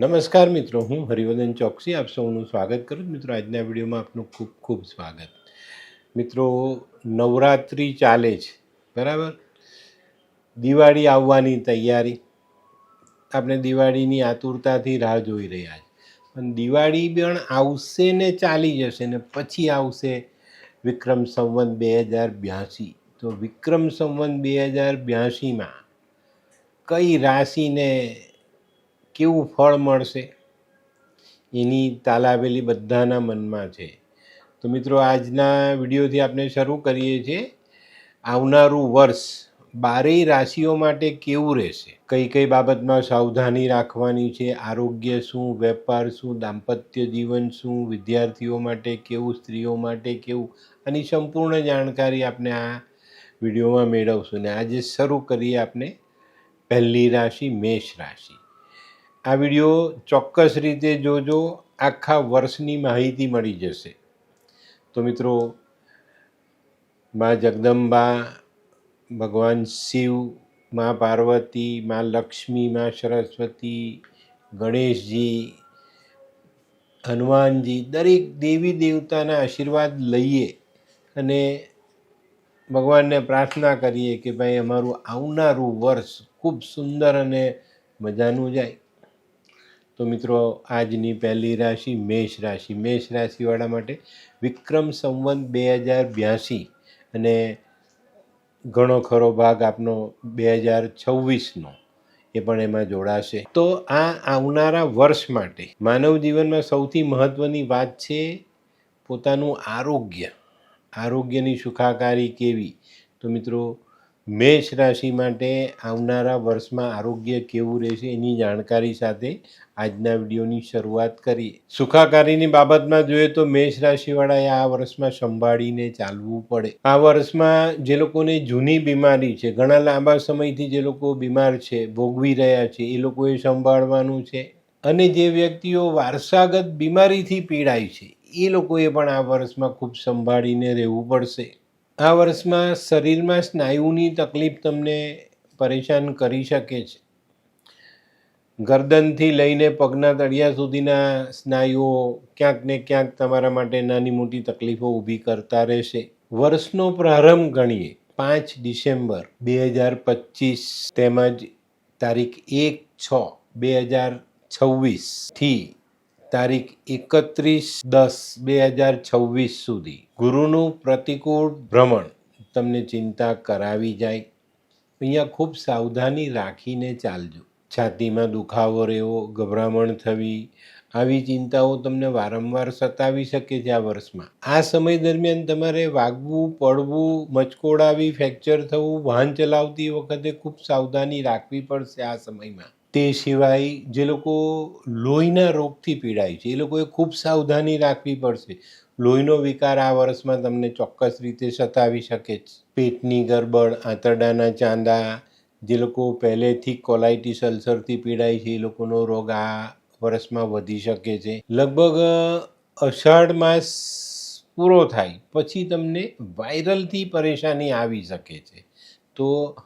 નમસ્કાર મિત્રો, હું હરિવર્ધન ચોકસી. આપ સૌનું સ્વાગત કરું છું. મિત્રો, આજના વિડીયોમાં આપનું ખૂબ ખૂબ સ્વાગત. મિત્રો, નવરાત્રિ ચાલે છે, બરાબર? દિવાળી આવવાની તૈયારી. આપણે દિવાળીની આતુરતાથી રાહ જોઈ રહ્યા છે. પણ દિવાળી પણ આવશે ને ચાલી જશે ને પછી આવશે વિક્રમ સંવત બે હજાર બ્યાસી તો વિક્રમ સંવત બે હજાર બ્યાસીમાં કઈ રાશિને કેવું ફળ મળશે? એની તાલાવેલી બધાના મનમાં છે. તો મિત્રો, આજના વિડીયોથી આપણે શરૂ કરીએ છીએ. આવનારું વર્ષ બારેય રાશિઓ માટે કેવું રહેશે? કઈ કઈ બાબતમાં સાવધાની રાખવાની છે? આરોગ્ય શું? વેપાર શું? દાંપત્ય જીવન શું? વિદ્યાર્થીઓ માટે કેવું? સ્ત્રીઓ માટે કેવું? આની સંપૂર્ણ જાણકારી આપણે આ વિડીયોમાં મેળવશું. ને આજે શરૂ કરીએ આપણે પહેલી રાશિ, મેષ રાશિ. આ વીડિયો ચોક્કસ રીતે જોજો. આખા વર્ષની માહિતી મળી જશે. તો મિત્રો, મા જગદંબા, ભગવાન શિવ, મા પાર્વતી, મા લક્ષ્મી, મા સરસ્વતી, ગણેશજી, હનુમાનજી, દરેક દેવી દેવતાના આશીર્વાદ લઈએ અને ભગવાનને પ્રાર્થના કરીએ કે ભાઈ અમારું આવનારું વર્ષ ખૂબ સુંદર અને મજાનું જાય. તો મિત્રો, આજની પહેલી રાશિ મેષ રાશિ. મેષ રાશિવાળા માટે વિક્રમ સંવંત બે હજાર બ્યાસી અને ઘણો ખરો ભાગ આપનો બે હજાર છવ્વીસનો એ પણ એમાં જોડાશે. તો આ આવનારા વર્ષ માટે માનવ જીવનમાં સૌથી મહત્ત્વની વાત છે પોતાનું આરોગ્ય. આરોગ્યની સુખાકારી કેવી? તો મિત્રો મેષ રાશિ માટે આવનારા વર્ષમાં આરોગ્ય કેવું રહેશે એની જાણકારી સાથે આજના વિડીયોની શરૂઆત કરીએ. સુખાકારીની બાબતમાં જોઈએ તો મેષ રાશિવાળાએ આ વર્ષમાં સંભાળીને ચાલવું પડે. આ વર્ષમાં જે લોકોને જૂની બીમારી છે, ઘણા લાંબા સમયથી જે લોકો બીમાર છે, ભોગવી રહ્યા છે, એ લોકોએ સંભાળવાનું છે અને જે વ્યક્તિઓ વારસાગત બીમારીથી પીડાય છે, એ લોકોએ પણ આ વર્ષમાં ખૂબ સંભાળીને રહેવું પડશે. આ વર્ષમાં શરીરમાં સ્નાયુની તકલીફ તમને પરેશાન કરી શકે છે. ગરદનથી લઈને પગના તળિયા સુધીના સ્નાયુઓ ક્યાંક ને ક્યાંક તમારા માટે નાની મોટી તકલીફો ઊભી કરતા રહેશે. વર્ષનો પ્રારંભ ગણીએ, પાંચ ડિસેમ્બર બે હજાર પચીસ, તેમજ તારીખ એક છ બે હજાર છવ્વીસથી તારીખ એકત્રીસ દસ બે હજાર છવ્વીસ સુધી ગુરુનું પ્રતિકૂળ ભ્રમણ તમને ચિંતા કરાવી જાય. અહીંયા ખૂબ સાવધાની રાખીને ચાલજો. છાતીમાં દુખાવો રહેવો, ગભરામણ થવી, આવી ચિંતાઓ તમને વારંવાર સતાવી શકે છે આ વર્ષમાં. આ સમય દરમિયાન તમારે વાગવું, પડવું, મચકોડાવી, ફ્રેક્ચર થવું, વાહન ચલાવતી વખતે ખૂબ સાવધાની રાખવી પડશે આ સમયમાં. તે સિવાય જે લોકો લોહીના રોગથી પીડાય છે, એ લોકોએ ખૂબ સાવધાની રાખવી પડશે. લોહીનો વિકાર આ વર્ષમાં તમને ચોક્કસ રીતે સતાવી શકે છે પેટની ગરબડ, આંતરડાના ચાંદા, જે લોકો પહેલેથી કોલાઇટિસ અલ્સરથી પીડાય છે, એ લોકોનો રોગ આ વર્ષમાં વધી શકે છે. લગભગ અષાઢ માસ પૂરો થાય, પછી તમને વાયરલથી પરેશાની આવી શકે છે. તો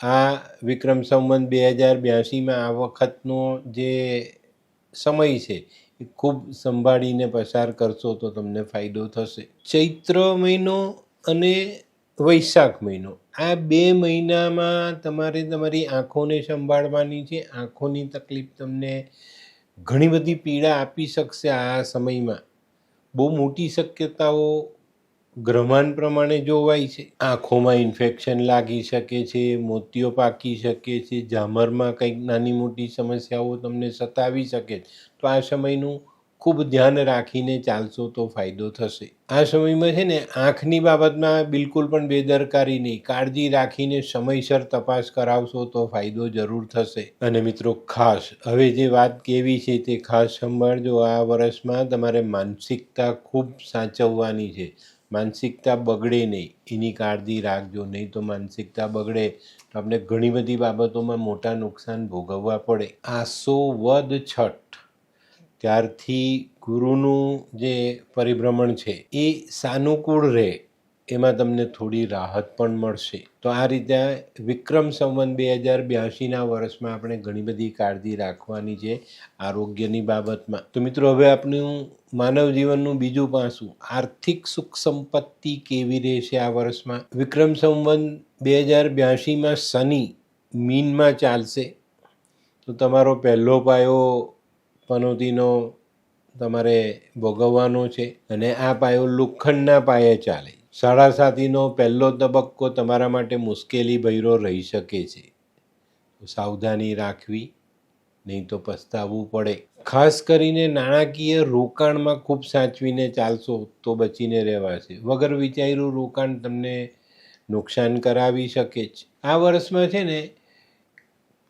આ વિક્રમ સંવંત બે હજાર બ્યાસીમાં આ વખતનો જે સમય છે, એ ખૂબ સંભાળીને પસાર કરશો તો તમને ફાયદો થશે. ચૈત્ર મહિનો અને વૈશાખ મહિનો, આ બે મહિનામાં તમારે તમારી આંખોને સંભાળવાની છે. આંખોની તકલીફ તમને ઘણી બધી પીડા આપી શકશે આ સમયમાં. બહુ મોટી શક્યતાઓ ગ્રહમાન પ્રમાણે જોવાય છે. આંખોમાં ઇન્ફેક્શન લાગી શકે છે મોતિયો પાકી શકે છે, ઝામરમાં કંઈક નાની મોટી સમસ્યાઓ તમને સતાવી શકે તો આ સમયનું ખૂબ ધ્યાન રાખીને ચાલશો તો ફાયદો થશે. આ સમયમાં છે ને, આંખની બાબતમાં બિલકુલ પણ બેદરકારી નહીં. કાળજી રાખીને સમયસર તપાસ કરાવશો તો ફાયદો જરૂર થશે. અને મિત્રો, ખાસ, હવે જે વાત કેવી છે તે ખાસ સંભાળજો. આ વર્ષમાં તમારે માનસિકતા ખૂબ સાચવવાની છે. માનસિકતા બગડે નહીં. એની કાળજી રાખજો. નહીં તો માનસિકતા બગડે. તો આપણે ઘણી બધી બાબતોમાં મોટા નુકસાન ભોગવવા પડે. આસો વદ છઠ. ત્યારથી ગુરુનું જે પરિભ્રમણ છે, એ સાનુકૂળ રહે. એમાં તમને થોડી રાહત પણ મળશે. તો આ રીતે વિક્રમ સંવંત બે હજાર બ્યાસીના વર્ષમાં આપણે ઘણી બધી કાળજી રાખવાની છે આરોગ્યની બાબતમાં. તો મિત્રો, હવે આપણું માનવ જીવનનું બીજું પાસું, આર્થિક સુખ સંપત્તિ કેવી રહેશે આ વર્ષમાં? વિક્રમ સંવંત બે હજાર બ્યાસીમાં શનિ મીનમાં ચાલશે. તો તમારો પહેલો પાયો પનોતીનો તમારે ભોગવવાનો છે અને આ પાયો લોખંડના પાયે ચાલે. સાડા સાતીનો પહેલો તબક્કો તમારા માટે મુશ્કેલી ભૈરો રહી શકે છે. સાવધાની રાખવી, નહીં તો પસ્તાવવું પડે. ખાસ કરીને નાણાકીય રોકાણમાં ખૂબ સાચવીને ચાલશો તો બચીને રહેવાશે. વગર વિચાર્યું રોકાણ તમને નુકસાન કરાવી શકે છે આ વર્ષમાં છે ને,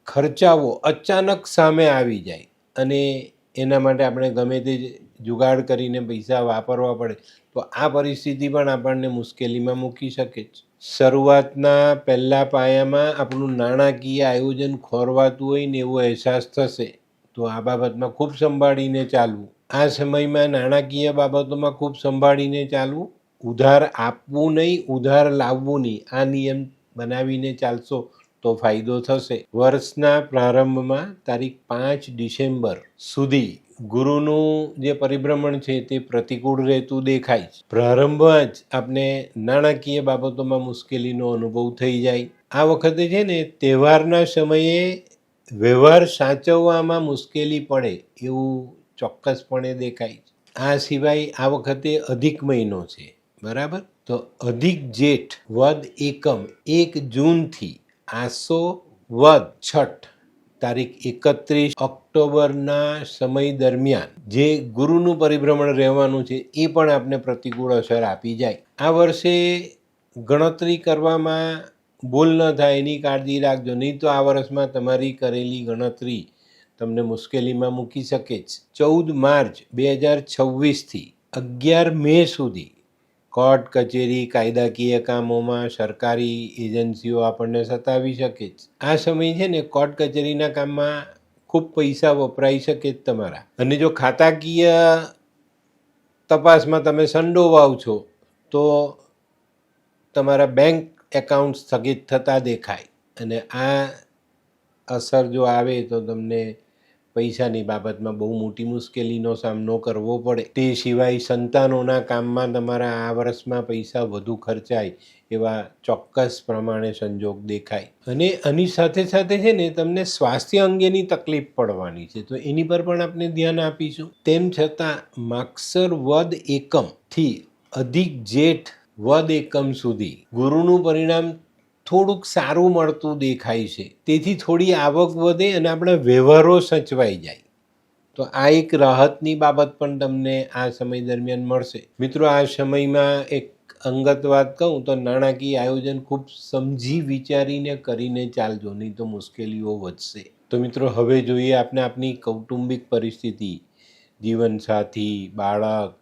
ખર્ચાઓ અચાનક સામે આવી જાય અને એના માટે આપણે ગમે તે જુગાડ કરીને પૈસા વાપરવા પડે, તો આ પરિસ્થિતિ પણ આપણને મુશ્કેલીમાં મૂકી શકે છે શરૂઆતના પહેલા પાયામાં આપણું નાણાકીય આયોજન ખોરવાતું હોય ને એવો અહેસાસ થશે, તો આ બાબતમાં ખૂબ સંભાળીને ચાલવું. આ સમયમાં નાણાકીય બાબતોમાં ખૂબ સંભાળીને ચાલવું. ઉધાર આપવું નહીં, ઉધાર લાવવું નહીં, આ નિયમ બનાવીને ચાલશો તો ફાયદો થશે. વર્ષના પ્રારંભમાં તારીખ પાંચ ડિસેમ્બર સુધી ગુરુનું જે પરિભ્રમણ છે તે પ્રતિકૂળ રહેતું દેખાય છે. પ્રારંભ જ આપણે નાણાકીય બાબતોમાં મુશ્કેલીનો અનુભવ થઈ જાય. આ વખતે છે ને તહેવારના સમયે વ્યવહાર સાચવવામાં મુશ્કેલી પડે એવું ચોક્કસપણે દેખાય છે. આ સિવાય આ વખતે અધિક મહિનો છે, બરાબર? તો અધિક જેઠ વદ એકમ, એક જૂનથી આસો વદ છઠ તારીખ એકત્રીસ ઓક્ટોબરના સમય દરમિયાન જે ગુરુનું પરિભ્રમણ રહેવાનું છે, એ પણ આપને પ્રતિકૂળ અસર આપી જાય. આ વર્ષે ગણતરી કરવામાં ભૂલ ન થાય, એની કાળજી રાખજો. નહીં તો આ વર્ષમાં તમારી કરેલી ગણતરી તમને મુશ્કેલીમાં મૂકી શકે છે ચૌદ માર્ચ બે હજાર છવ્વીસથી અગિયાર મે સુધી કોર્ટ, કચેરી, કાયદાકીય કામોમાં સરકારી એજન્સીઓ આપણને સતાવી શકે છે આ સમય છે ને કોર્ટ, કચેરીના કામમાં ખૂબ પૈસા વપરાઈ શકે જ તમારા. અને જો ખાતાકીય તપાસમાં તમે સંડોવાવ છો, તો તમારા બેંક એકાઉન્ટ સ્થગિત થતા દેખાય. અને આ અસર જો આવે તો તમને પૈસાની બાબતમાં બહુ મોટી મુશ્કેલીનો સામનો કરવો પડે. તે સિવાય સંતાનોના કામમાં તમારા આ વર્ષમાં પૈસા વધુ ખર્ચાય એવા ચોક્કસ પ્રમાણે સંજોગ દેખાય. અને આની સાથે સાથે છે ને તમને સ્વાસ્થ્ય અંગેની તકલીફ પડવાની છે. તો એની પર પણ આપણે ધ્યાન આપીશું. તેમ છતાં માક્ષર વદ એકમથી અધિક જેઠ વદ એકમ સુધી ગુરુનું પરિણામ થોડુંક સારું મળતું દેખાય છે. તેથી થોડી આવક વધે અને આપણા વ્યવહારો સચવાઈ જાય. તો આ એક રાહતની બાબત પણ તમને આ સમય દરમિયાન મળશે. મિત્રો, આ સમયમાં એક અંગત વાત કહું તો નાણાકીય આયોજન ખૂબ સમજી વિચારીને કરીને ચાલજો, નહીં તો મુશ્કેલીઓ વધશે. તો મિત્રો, હવે જોઈએ આપણે આપની કૌટુંબિક પરિસ્થિતિ. જીવનસાથી, બાળક,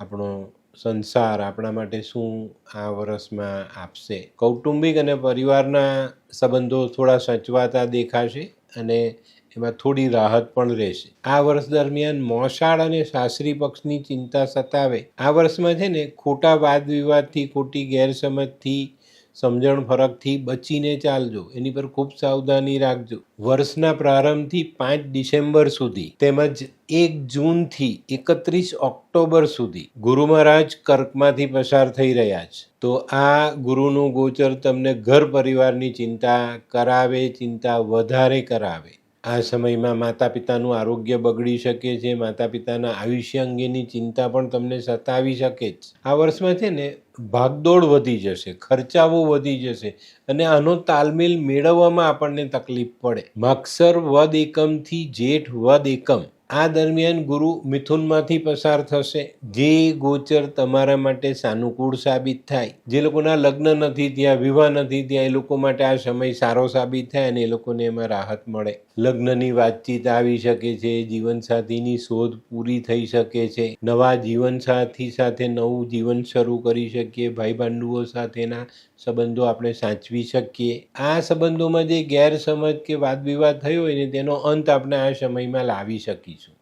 આપણો સંસાર આપણા માટે શું આ વર્ષમાં આપશે? કૌટુંબિક અને પરિવારના સંબંધો થોડા સચવાતા દેખાશે અને એમાં થોડી રાહત પણ રહેશે. આ વર્ષ દરમિયાન મોસાળ અને સાસરી પક્ષની ચિંતા સતાવે. આ વર્ષમાં છે ને, ખોટા વાદ વિવાદથી, ખોટી ગેરસમજથી સમજણ ફરકથી બચીને ચાલજો. એની પર ખૂબ સાવધાની રાખજો. વર્ષના પ્રારંભથી પાંચ ડિસેમ્બર સુધી તેમજ એક જૂનથી એકત્રીસ ઓક્ટોબર સુધી ગુરુ મહારાજ કર્કમાંથી પસાર થઈ રહ્યા છે. તો આ ગુરુનું ગોચર તમને ઘર પરિવારની ચિંતા કરાવે, ચિંતા વધારે કરાવે. આ સમયમાં માતા પિતાનું આરોગ્ય બગડી શકે છે માતા પિતાના આયુષ્ય અંગેની ચિંતા પણ તમને સતાવી શકે છે આ વર્ષમાં છે ને ભાગદોડ વધી જશે ખર્ચાઓ વધી જશે અને આનો તાલમેલ મેળવવામાં આપણને તકલીફ પડે. માક્ષર વદ એકમથી જેઠ વદ એકમ. આ દરમિયાન ગુરુ મિથુનમાંથી પસાર થશે. જે ગોચર તમારા માટે સાનુકૂળ સાબિત થાય. જે લોકોના લગ્ન નથી ત્યાં, વિવાહ નથી ત્યાં, એ લોકો માટે આ સમય સારો સાબિત થાય અને એ લોકોને એમાં રાહત મળે. લગ્નની વાતચીત આવી શકે છે, જીવનસાથીની શોધ પૂરી થઈ શકે છે, નવા જીવનસાથી સાથે નવું જીવન શરૂ કરી શકીએ ભાઈ બંધુઓ સાથેના સંબંધો આપણે સાચવી શકીએ. આ સંબંધોમાં જે ગેરસમજ કે વાદ વિવાદ થયો હોય ને તેનો અંત આપણે આ સમયમાં લાવી શકીશું.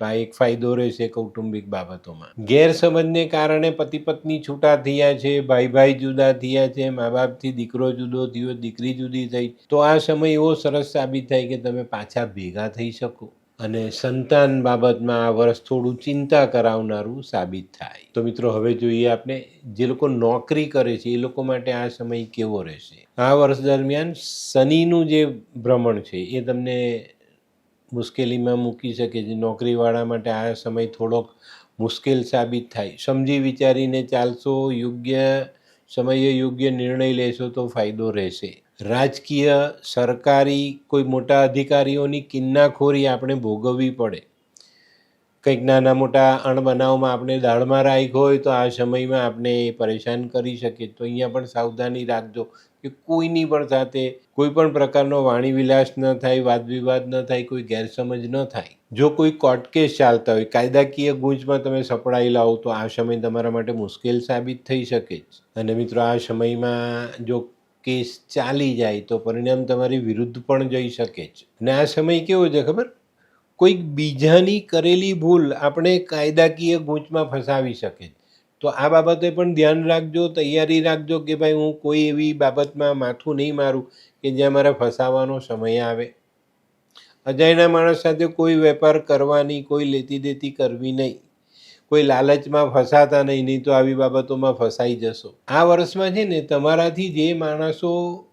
તો આ એક ફાયદો રહેશે કૌટુંબિક બાબતોમાં. ગેરસમજને કારણે પતિ પત્ની છૂટા થયા છે, ભાઈ ભાઈ જુદા થયા છે, મા બાપથી દીકરો જુદો થયો, દીકરી જુદી થઈ. તો આ સમય એવો સરસ સાબિત થાય કે તમે પાછા ભેગા થઈ શકો અને સંતાન બાબતમાં આ વર્ષ થોડું ચિંતા કરાવનારું સાબિત થાય. તો મિત્રો, હવે જોઈએ આપણે જે લોકો નોકરી કરે છે, એ લોકો માટે આ સમય કેવો રહેશે? આ વર્ષ દરમિયાન શનિનું જે ભ્રમણ છે, એ તમને મુશ્કેલીમાં મૂકી શકે છે. નોકરીવાળા માટે આ સમય થોડોક મુશ્કેલ સાબિત થાય. સમજી વિચારીને ચાલશો, યોગ્ય સમયે યોગ્ય નિર્ણય લેશો તો ફાયદો રહેશે. રાજકીય સરકારી કોઈ મોટા અધિકારીઓની કિન્નાખોરી આપણે ભોગવવી પડે. કંઈક નાના મોટા અણબનાવમાં આપણે દાળમાં રાખ હોય તો આ સમયમાં આપણે પરેશાન કરી શકે તો અહીંયા પણ સાવધાની રાખજો. કે કોઈની પણ સાથે કોઈ પણ પ્રકારનો વાણી વિલાસ ન થાય, વાદ વિવાદ ન થાય, કોઈ ગેરસમજ ન થાય. જો કોઈ કોર્ટ કેસ ચાલતા હોય, કાયદાકીય ગુંજમાં તમે સપડાયેલા હો, તો આ સમય તમારા માટે મુશ્કેલ સાબિત થઈ શકે છે અને મિત્રો, આ સમયમાં જો કેસ ચાલી જાય, તો પરિણામ તમારી વિરુદ્ધ પણ જઈ શકે છે અને આ સમય કેવો છે ખબર? કોઈક બીજાની કરેલી ભૂલ આપણે કાયદાકીય ગૂંચમાં ફસાવી શકે છે તો આ બાબતે પણ ધ્યાન રાખજો, તૈયારી રાખજો કે ભાઈ હું કોઈ એવી બાબતમાં માથું નહીં મારું કે જ્યાં મારે ફસાવાનો સમય આવે. અજાણ્યા માણસ સાથે કોઈ વેપાર કરવાની, કોઈ લેતી દેતી કરવી નહીં. કોઈ લાલચમાં ફસાતા નહીં નહીં તો આવી બાબતોમાં ફસાઈ જશો. આ વર્ષમાં છે ને તમારાથી જે માણસો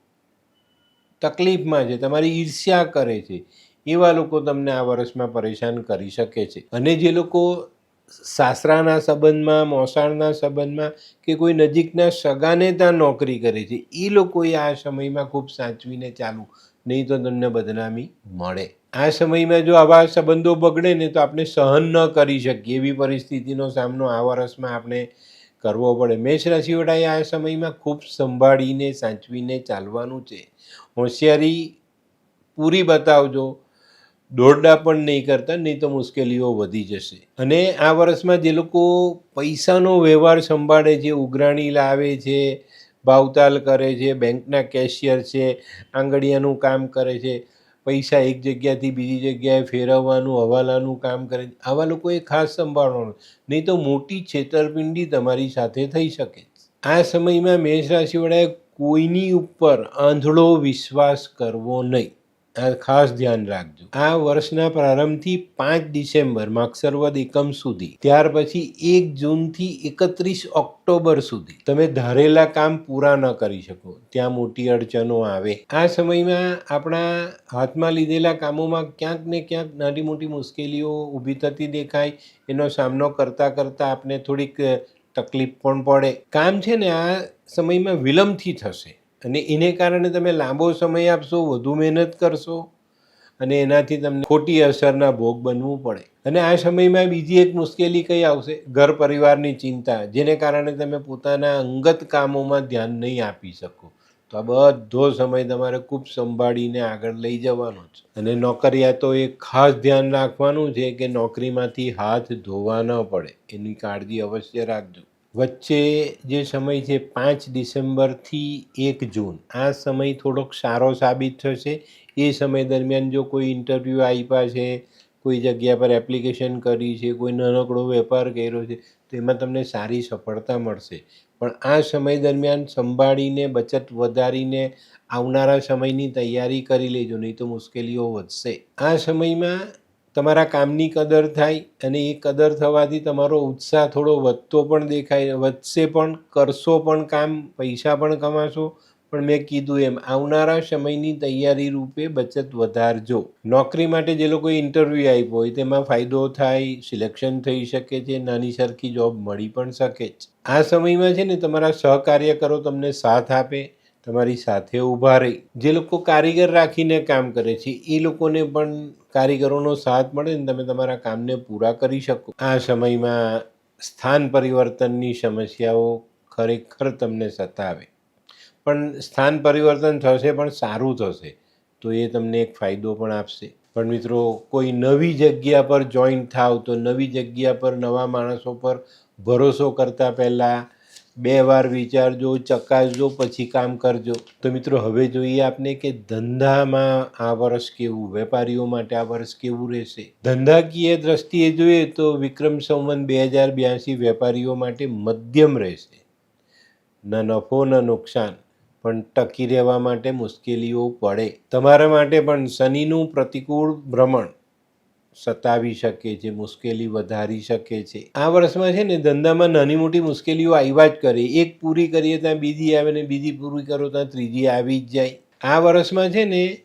તકલીફમાં છે, તમારી ઈર્ષ્યા કરે છે, એવા લોકો તમને આ વર્ષમાં પરેશાન કરી શકે છે. અને જે લોકો સાસરાના સંબંધમાં, મોસાળના સંબંધમાં કે કોઈ નજીકના સગાને ત્યાં નોકરી કરે છે, એ લોકોએ આ સમયમાં ખૂબ સાચવીને ચાલવું નહીં તો તમને બદનામી મળે. આ સમયમાં જો આવા સંબંધો બગડે ને તો આપણે સહન ન કરી શકીએ. એવી પરિસ્થિતિનો સામનો આ વર્ષમાં આપણે કરવો પડે. મેષ રાશિવાળાએ આ સમયમાં ખૂબ સંભાળીને, સાચવીને ચાલવાનું છે. હોશિયારી પૂરી બતાવજો. દોરડા પણ નહીં કરતા, નહીં તો મુશ્કેલીઓ વધી જશે. અને આ વર્ષમાં જે લોકો પૈસાનો વ્યવહાર સંભાળે છે, ઉઘરાણી લાવે છે, ભાવતાલ કરે છે, બેંકના કેશિયર છે, આંગળીયાનું કામ કરે છે, પૈસા એક જગ્યાથી બીજી જગ્યાએ ફેરવવાનું, હવાલાનું કામ કરે છે, આવા લોકોએ ખાસ સંભાળવાનું. નહીં તો મોટી છેતરપિંડી તમારી સાથે થઈ શકે આ સમયમાં મેષ રાશિવાળાએ કોઈની ઉપર આંધળો વિશ્વાસ કરવો નહીં. ખાસ ધ્યાન રાખજો. આ વર્ષના પ્રારંભથી પાંચ ડિસેમ્બર માક્ષરવદ એકમ સુધી, ત્યાર પછી એક જૂનથી એકત્રીસ ઓક્ટોબર સુધી. તમે ધારેલા કામ પૂરા ન કરી શકો. ત્યાં મોટી અડચણો આવે. આ સમયમાં આપણા હાથમાં લીધેલા કામોમાં ક્યાંક ને ક્યાંક નાની મોટી મુશ્કેલીઓ ઊભી થતી દેખાય. એનો સામનો કરતાં કરતાં આપને થોડીક તકલીફ પણ પડે. કામ છે ને આ સમયમાં વિલંબથી થશે. અને એને કારણે તમે લાંબો સમય આપશો, વધુ મહેનત કરશો અને એનાથી તમને ખોટી અસરના ભોગ બનવું પડે. અને આ સમયમાં બીજી એક મુશ્કેલી કઈ આવશે? ઘર પરિવારની ચિંતા, જેને કારણે તમે પોતાના અંગત કામોમાં ધ્યાન નહીં આપી શકો. તો આ બધો સમય તમારે ખૂબ સંભાળીને આગળ લઈ જવાનો છે. અને નોકરિયાતો એ ખાસ ધ્યાન રાખવાનું છે કે નોકરીમાંથી હાથ ધોવા ન પડે. એની કાળજી અવશ્ય રાખજો. વચ્ચે જે સમય છે પાંચ ડિસેમ્બરથી એક જૂન, આ સમય થોડોક સારો સાબિત થશે. એ સમય દરમિયાન જો કોઈ ઇન્ટરવ્યૂ આપ્યા છે, કોઈ જગ્યા પર એપ્લિકેશન કરી છે, કોઈ નાનકડો વેપાર કર્યો છે, તો એમાં તમને સારી સફળતા મળશે. પણ આ સમય દરમિયાન સંભાળીને, બચત વધારીને આવનારા સમયની તૈયારી કરી લેજો, નહીં તો મુશ્કેલીઓ વધશે. આ સમયમાં તમારા કામની કદર થાય અને એ કદર થવાથી તમારો ઉત્સાહ થોડો વધતો પણ દેખાય, વધશે પણ, કરશો પણ કામ, પૈસા પણ કમાશો. પણ મેં કીધું એમ, આવનારા સમયની તૈયારી રૂપે બચત વધારજો. નોકરી માટે જે લોકોએ ઇન્ટરવ્યૂ આપ્યો હોય, તેમાં ફાયદો થાય સિલેક્શન થઈ શકે છે, નાની સરખી જોબ મળી પણ શકે છે આ સમયમાં છે ને, તમારા સહકાર્યકરો તમને સાથ આપે તમારી સાથે ઊભા રહી. જે લોકો કારીગર રાખીને કામ કરે છે, એ લોકોને પણ કારીગરોનો સાથ મળે ને તમે તમારા કામને પૂરા કરી શકો. આ સમયમાં સ્થાન પરિવર્તનની સમસ્યાઓ ખરેખર તમને સતાવે. પણ સ્થાન પરિવર્તન થશે પણ સારું થશે, તો એ તમને એક ફાયદો પણ આપશે. પણ મિત્રો, કોઈ નવી જગ્યા પર જોઈન થાવ તો નવી જગ્યા પર નવા માણસો પર ભરોસો કરતાં પહેલાં બે વાર વિચારજો, ચકાસજો, પછી કામ કરજો. તો મિત્રો, હવે જોઈએ આપને કે ધંધામાં આ વર્ષ કેવું, વેપારીઓ માટે આ વર્ષ કેવું રહેશે? ધંધાકીય દ્રષ્ટિએ જોઈએ તો વિક્રમ સંવંત બે હજાર બ્યાસી વેપારીઓ માટે મધ્યમ રહેશે. ન નફો, ન નુકસાન, પણ ટકી રહેવા માટે મુશ્કેલીઓ પડે. તમારા માટે પણ શનિનું પ્રતિકૂળ ભ્રમણ. સતાવી શકે છે, મુશ્કેલી વધારી શકે છે. આ વર્ષમાં છે ને ધંધામાં નાની મોટી મુશ્કેલીઓ આવ્યા જ કરે. એક પૂરી કરીએ ત્યાં બીજી આવે ને બીજી પૂરી કરો ત્યાં ત્રીજી આવી જ જાય. આ વર્ષમાં છે ને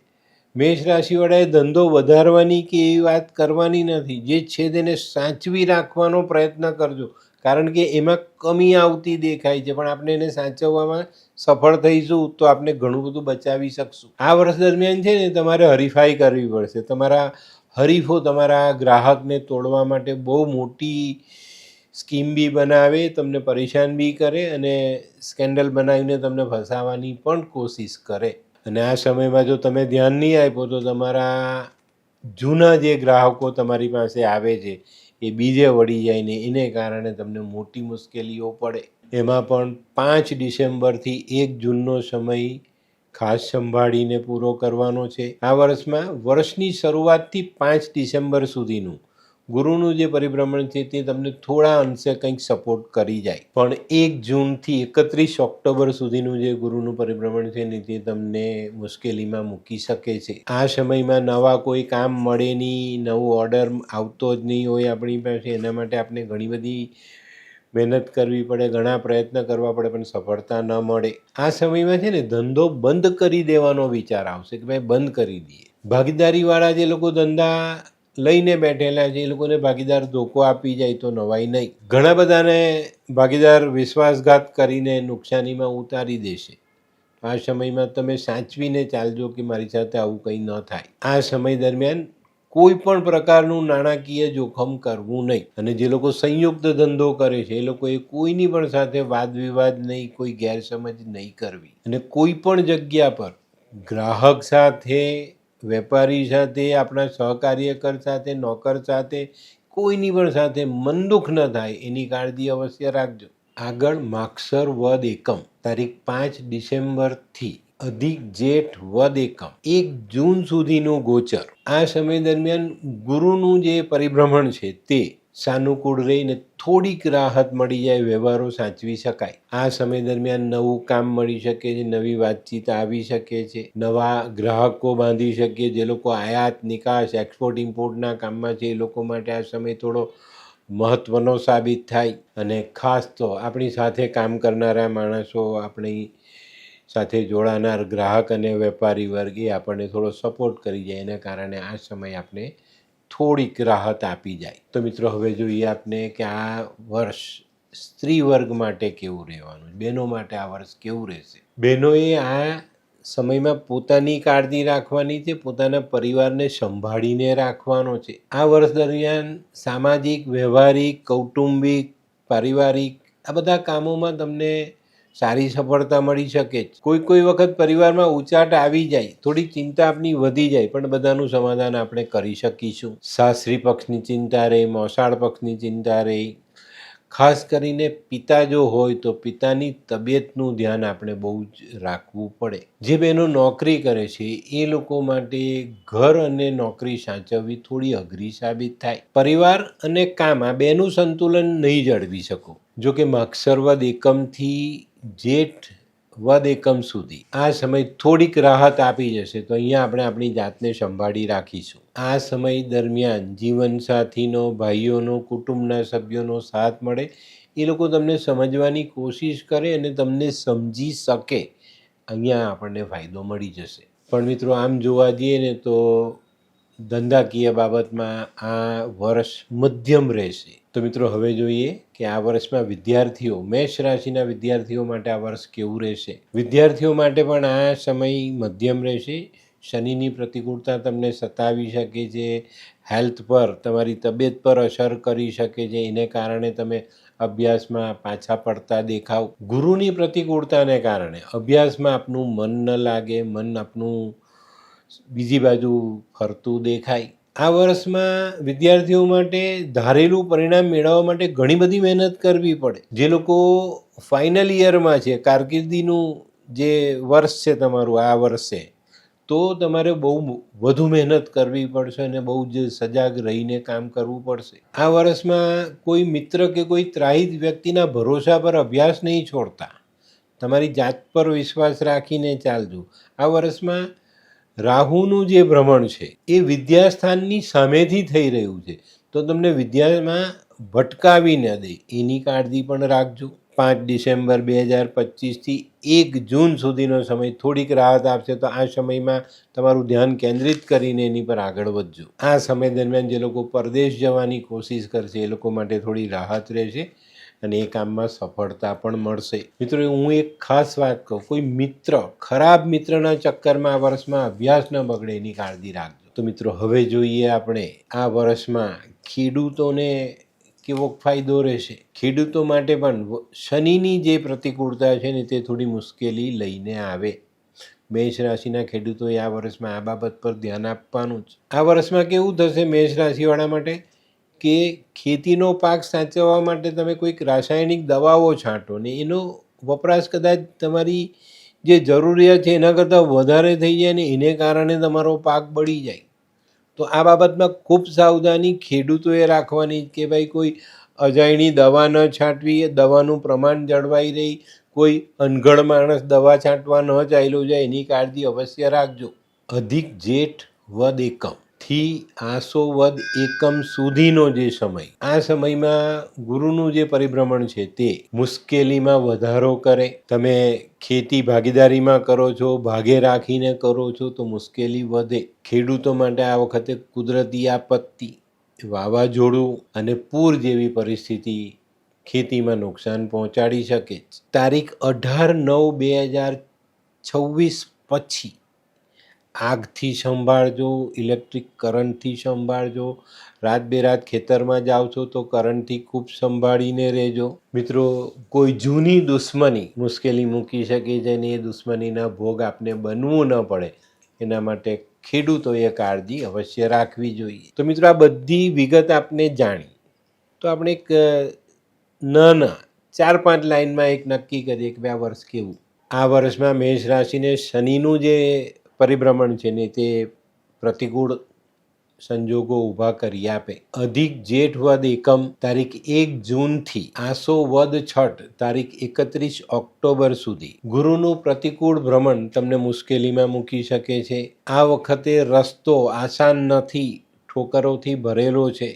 મેષ રાશિવાળાએ ધંધો વધારવાની કે એવી વાત કરવાની નથી. જે છે તેને સાચવી રાખવાનો પ્રયત્ન કરજો. કારણ કે એમાં કમી આવતી દેખાય છે. પણ આપણે એને સાચવવામાં સફળ થઈશું તો આપણે ઘણું બધું બચાવી શકશું. આ વર્ષ દરમિયાન છે ને તમારે હરીફાઈ કરવી પડશે. તમારા હરીફો તમારા ગ્રાહકને તોડવા માટે બહુ મોટી સ્કીમ બી બનાવે, તમને પરેશાન બી કરે અને સ્કેન્ડલ બનાવીને તમને ફસાવાની પણ કોશિશ કરે. અને આ સમયમાં જો તમે ધ્યાન નહીં આપ્યો તો તમારા જૂના જે ગ્રાહકો તમારી પાસે આવે છે, એ બીજે વળી જાય ને એને કારણે તમને મોટી મુશ્કેલીઓ પડે. એમાં પણ પાંચ ડિસેમ્બરથી એક જૂનનો સમય ખાસ સંભાળીને પૂરો કરવાનો છે. આ વર્ષમાં વર્ષની શરૂઆતથી પાંચ ડિસેમ્બર સુધીનું ગુરુનું જે પરિભ્રમણ છે તે તમને થોડા અંશે કંઈક સપોર્ટ કરી જાય. પણ એક જૂનથી એકત્રીસ ઓક્ટોબર સુધીનું જે ગુરુનું પરિભ્રમણ છે ને તે તમને મુશ્કેલીમાં મૂકી શકે છે. આ સમયમાં નવા કોઈ કામ મળે નહીં, નવો ઓર્ડર આવતો જ નહીં હોય આપણી પાસે, એના માટે આપણે ઘણી બધી મહેનત કરવી પડે, ઘણા પ્રયત્ન કરવા પડે, પણ સફળતા ન મળે. આ સમયમાં છે ને ધંધો બંધ કરી દેવાનો વિચાર આવશે કે ભાઈ બંધ કરી દઈએ. ભાગીદારીવાળા જે લોકો ધંધા લઈને બેઠેલા છે, એ લોકોને ભાગીદાર ધોકો આપી જાય તો નવાઈ નહીં. ઘણા બધાને ભાગીદાર વિશ્વાસઘાત કરીને નુકસાનીમાં ઉતારી દેશે. આ સમયમાં તમે સાચવીને ચાલજો કે મારી સાથે આવું કંઈ ન થાય. આ સમય દરમિયાન કોઈ પણ પ્રકારનું નાણાકીય જોખમ કરવું નહીં. અને જે લોકો સંયુક્ત ધંધો કરે છે, એ લોકોએ કોઈની પણ સાથે વાદ વિવાદ નહીં, કોઈ ગેરસમજ નહીં કરવી. અને કોઈ પણ જગ્યા પર ગ્રાહક સાથે, વેપારી સાથે, આપણા સહકાર્યકર સાથે, નોકર સાથે, કોઈની પણ સાથે મનદુખ ન થાય, એની કાળજી અવશ્ય રાખજો. આગળ માગસર વદ એકમ, તારીખ પાંચ ડિસેમ્બરથી અધિક જેઠ વદ એકમ એક જૂન સુધીનું ગોચર. આ સમય દરમિયાન ગુરુનું જે પરિભ્રમણ છે તે સાનુકૂળ રહીને થોડીક રાહત મળી જાય, વ્યવહારો સાચવી શકાય. આ સમય દરમિયાન નવું કામ મળી શકે છે, નવી વાતચીત આવી શકે છે, નવા ગ્રાહકો બાંધી શકીએ જે લોકો આયાત, નિકાસ એક્સપોર્ટ ઇમ્પોર્ટના કામમાં છે એ લોકો માટે આ સમય થોડો મહત્ત્વનો સાબિત થાય. અને ખાસ તો આપણી સાથે કામ કરનારા માણસો, આપણી સાથે જોડાનાર ગ્રાહક અને વેપારી વર્ગ એ આપણને થોડો સપોર્ટ કરી જાય. એના કારણે આ સમય આપણે થોડીક રાહત આપી જાય. તો મિત્રો, હવે જોઈએ આપને કે આ વર્ષ સ્ત્રી વર્ગ માટે કેવું રહેવાનું બહેનો માટે આ વર્ષ કેવું રહેશે? બહેનોએ આ સમયમાં પોતાની કાળજી રાખવાની છે, પોતાના પરિવારને સંભાળીને રાખવાનો છે. આ વર્ષ દરમિયાન સામાજિક, વ્યવહારિક, કૌટુંબિક, પારિવારિક આ બધા કામોમાં તમને સારી સફળતા મળી શકે જ. કોઈ કોઈ વખત પરિવારમાં ઉચાટ આવી જાય, થોડી ચિંતા આપની વધી જાય, પણ બધાનું સમાધાન આપણે કરી શકીશું. સાસરી પક્ષની ચિંતા રહે, મોસાળ પક્ષની ચિંતા રહે. ખાસ કરીને પિતા જો હોય તો પિતાની તબિયતનું ધ્યાન આપણે બહુ જ રાખવું પડે. જે બહેનો નોકરી કરે છે, એ લોકો માટે ઘર અને નોકરી સાચવવી થોડી અઘરી સાબિત થાય. પરિવાર અને કામ, આ બેનું સંતુલન નહીં જળવી શકો. જો કે માક્ષરવદ એકમથી જેઠ વદ એકમ સુધી. આ સમય થોડીક રાહત આપી જશે, તો અહીંયા આપણે આપણી જાતને સંભાળી રાખીશું. આ સમય દરમિયાન જીવનસાથીનો, ભાઈઓનો, કુટુંબના સભ્યોનો સાથ મળે. એ લોકો તમને સમજવાની કોશિશ કરે અને તમને સમજી શકે. અહીંયા આપણને ફાયદો મળી જશે. પણ મિત્રો, આમ જોવા જઈએ ને તો ધંધાકીય બાબતમાં આ વર્ષ મધ્યમ રહેશે. તો મિત્રો હવે જોઈએ કે આ વર્ષમાં વિદ્યાર્થીઓ, મેષ રાશિના વિદ્યાર્થીઓ માટે આ વર્ષ કેવું રહેશે? વિદ્યાર્થીઓ માટે પણ આ સમય મધ્યમ રહેશે. શનિની પ્રતિકૂળતા તમને સતાવી શકે છે. હેલ્થ પર, તમારી તબિયત પર અસર કરી શકે છે. એને કારણે તમે અભ્યાસમાં પાછા પડતા દેખાવ. ગુરુની પ્રતિકૂળતાને કારણે અભ્યાસમાં આપનું મન ન લાગે, મન આપનું બીજી બાજુ ફરતું દેખાય. આ વર્ષમાં વિદ્યાર્થીઓ માટે ધારેલું પરિણામ મેળવવા માટે ઘણી બધી મહેનત કરવી પડે. જે લોકો ફાઇનલ યરમાં છે, કારકિર્દીનું જે વર્ષ છે તમારું, આ વર્ષે, તો તમારે બહુ વધુ મહેનત કરવી પડશે અને બહુ જ સજાગ રહીને કામ કરવું પડશે. આ વર્ષમાં કોઈ મિત્ર કે કોઈ ત્રાહિત વ્યક્તિના ભરોસા પર અભ્યાસ નહીં છોડતા. તમારી જાત પર વિશ્વાસ રાખીને ચાલજો. આ વર્ષમાં રાહુનું જે ભ્રમણ છે, એ વિદ્યાસ્થાનની સામેથી થઈ રહ્યું છે. તો તમને વિદ્યામાં ભટકાવી ન દે. એની કાળજી પણ રાખજો. પાંચ ડિસેમ્બર બે હજાર પચીસથી એક જૂન સુધીનો સમય, થોડીક રાહત આપશે તો આ સમયમાં તમારું ધ્યાન કેન્દ્રિત કરીને એની પર આગળ વધજો. આ સમય દરમિયાન જે લોકો પરદેશ જવાની કોશિશ કરશે, એ લોકો માટે થોડી રાહત રહેશે. અને એ કામમાં સફળતા પણ મળશે. મિત્રો, હું એક ખાસ વાત કહું, કોઈ મિત્ર, ખરાબ મિત્રના ચક્કરમાં આ વર્ષમાં અભ્યાસ ન બગડે એની કાળજી રાખજો. તો મિત્રો, હવે જોઈએ આપણે આ વર્ષમાં ખેડૂતોને કેવો ફાયદો રહેશે? ખેડૂતો માટે પણ શનિની જે પ્રતિકૂળતા છે ને તે થોડી મુશ્કેલી લઈને આવે. મેષ રાશિના ખેડૂતોએ આ વર્ષમાં આ બાબત પર ધ્યાન આપવાનું જ. આ વર્ષમાં કેવું થશે મેષ રાશિવાળા માટે? કે ખેતીનો પાક સાચવવા માટે તમે કોઈક રાસાયણિક દવાઓ છાંટો ને એનો વપરાશ કદાચ તમારી જે જરૂરિયાત છે એના કરતાં વધારે થઈ જાય ને એને કારણે તમારો પાક બળી જાય. તો આ બાબતમાં ખૂબ સાવધાની ખેડૂતોએ રાખવાની કે ભાઈ કોઈ અજાયણી દવા ન છાંટવી દવાનું પ્રમાણ જળવાઈ રહી, કોઈ અનગઢ માણસ દવા છાંટવા ન ચાલ્યો જાય એની કાળજી અવશ્ય રાખજો. અધિક જેઠ વદ એકમ. થી આસો વદ એકમ સુધીનો જે સમય, આ સમયમાં ગુરુનું જે પરિભ્રમણ છે તે મુશ્કેલીમાં વધારો કરે. તમે ખેતી ભાગીદારીમાં કરો છો, ભાગે રાખીને કરો છો, તો મુશ્કેલી વધે. ખેડૂતો માટે આ વખતે કુદરતી આપત્તિ, વાવાઝોડું અને પૂર જેવી પરિસ્થિતિ ખેતીમાં નુકસાન પહોંચાડી શકે તારીખ અઢાર નવ બે હજાર છવ્વીસ પછી આગથી સંભાળજો ઇલેક્ટ્રિક કરંટથી સંભાળજો રાત બે રાત ખેતરમાં જાઓ છો તો કરંટથી ખૂબ સંભાળીને રહેજો. મિત્રો કોઈ જૂની દુશ્મની મુશ્કેલી મૂકી શકે છે ને એ દુશ્મનીના ભોગ આપને બનવું ન પડે. એના માટે ખેડૂતોએ કાળજી અવશ્ય રાખવી જોઈએ. તો મિત્રો આ બધી વિગત આપને જાણી. તો આપણે એક અ, નાના ચાર પાંચ લાઇનમાં એક નક્કી કરીએ કે બે વર્ષ કેવું? આ વર્ષમાં મેષ રાશિને શનિનું જે પરિભ્રમણ છે ને તે પ્રતિકૂળ સંજોગો ઊભા કરી આપે. અધિક જેઠ વદ એકમ તારીખ એક જૂનથી આસો વદ છઠ તારીખ એકત્રીસ ઓક્ટોબર સુધી. ગુરુનું પ્રતિકૂળ ભ્રમણ તમને મુશ્કેલીમાં મૂકી શકે છે. આ વખતે રસ્તો આસાન નથી, ઠોકરોથી ભરેલો છે.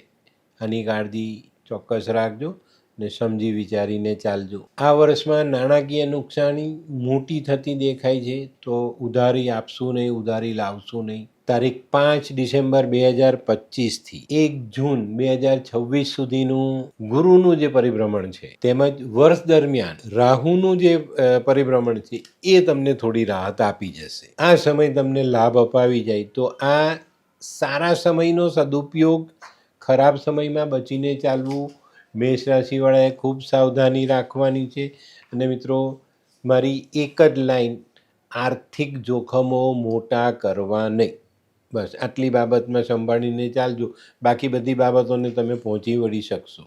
આની કાળજી ચોક્કસ રાખજો. ને સમજી વિચારીને ચાલજો. આ વર્ષમાં નાણાકીય નુકસાની મોટી થતી દેખાય છે, તો ઉધારી આપશું નહીં, ઉધારી લાવશું નહીં. તારીખ પાંચ ડિસેમ્બર બે હજાર પચીસથી એક જૂન બે હજાર છવ્વીસ સુધીનું ગુરુનું જે પરિભ્રમણ છે, તેમજ વર્ષ દરમિયાન રાહુનું જે પરિભ્રમણ છે, એ તમને થોડી રાહત આપી જશે. આ સમય તમને લાભ અપાવી જાય. તો આ સારા સમયનો સદુપયોગ ખરાબ સમયમાં બચીને ચાલવું મેષ રાશિવાળાએ ખૂબ સાવધાની રાખવાની છે. અને મિત્રો, મારી એક જ લાઈન, આર્થિક જોખમો મોટા કરવા નહીં. બસ, આટલી બાબતમાં સંભાળીને ચાલજો. બાકી બધી બાબતોને તમે પહોંચી વળી શકશો.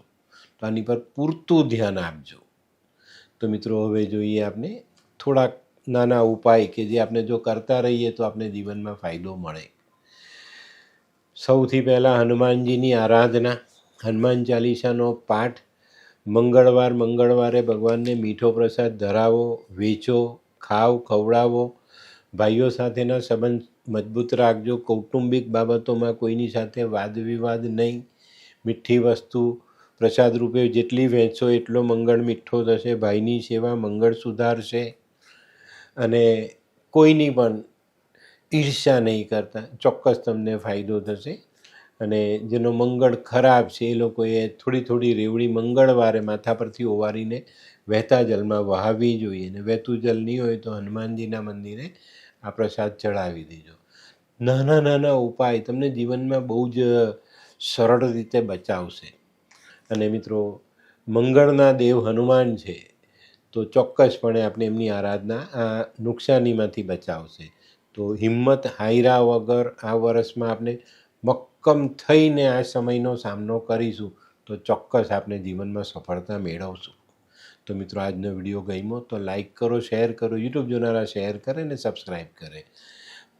તો આની પર પૂરતું ધ્યાન આપજો. તો મિત્રો, હવે જોઈએ આપણે થોડાક નાના ઉપાય કે જે આપણે જો કરતા રહીએ તો આપણે જીવનમાં ફાયદો મળે. સૌથી પહેલાં હનુમાનજીની આરાધના. હનુમાન ચાલીસાનો પાઠ, મંગળવાર મંગળવારે ભગવાનને મીઠો પ્રસાદ ધરાવો, વેચો ખાવ ખવડાવો. ભાઈઓ સાથેના સંબંધ મજબૂત રાખજો. કૌટુંબિક બાબતોમાં કોઈની સાથે વાદ વિવાદ નહીં. મીઠી વસ્તુ પ્રસાદ રૂપે જેટલી વહેંચો એટલો મંગળ મીઠો થશે. ભાઈની સેવા મંગળ સુધારશે. અને કોઈની પણ ઈર્ષ્યા નહીં કરતા. ચોક્કસ તમને ફાયદો થશે. અને જેનો મંગળ ખરાબ છે, એ લોકોએ થોડી થોડી રેવડી મંગળવારે માથા પરથી ઓવારીને વહેતા જલમાં વહાવવી જોઈએ. અને વહેતું જલ નહીં હોય તો હનુમાનજીના મંદિરે આ પ્રસાદ ચડાવી દેજો. નાના નાના ઉપાય તમને જીવનમાં બહુ જ સરળ રીતે બચાવશે. અને મિત્રો, મંગળના દેવ હનુમાન છે, તો ચોક્કસપણે આપણે એમની આરાધના આ નુકસાનીમાંથી બચાવશે. તો હિંમત હાયરા વગર આ વર્ષમાં આપણે મક્કમ થઈને આ સમયનો સામનો કરીશું, તો ચોક્કસ આપણે જીવનમાં સફળતા મેળવશું. તો મિત્રો, આજનો વીડિયો ગમ્યો તો લાઈક કરો, શેર કરો, યુટ્યુબ જોનારા શેર કરે ને સબસ્ક્રાઈબ કરે.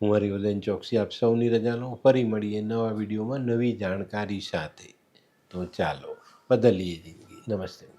હું હરિવર્ધન ચોકસી, આપ સૌની રજાનો ફરી મળીએ નવા વિડીયોમાં નવી જાણકારી સાથે. તો ચાલો, બદલીએ જિંદગી. નમસ્તે.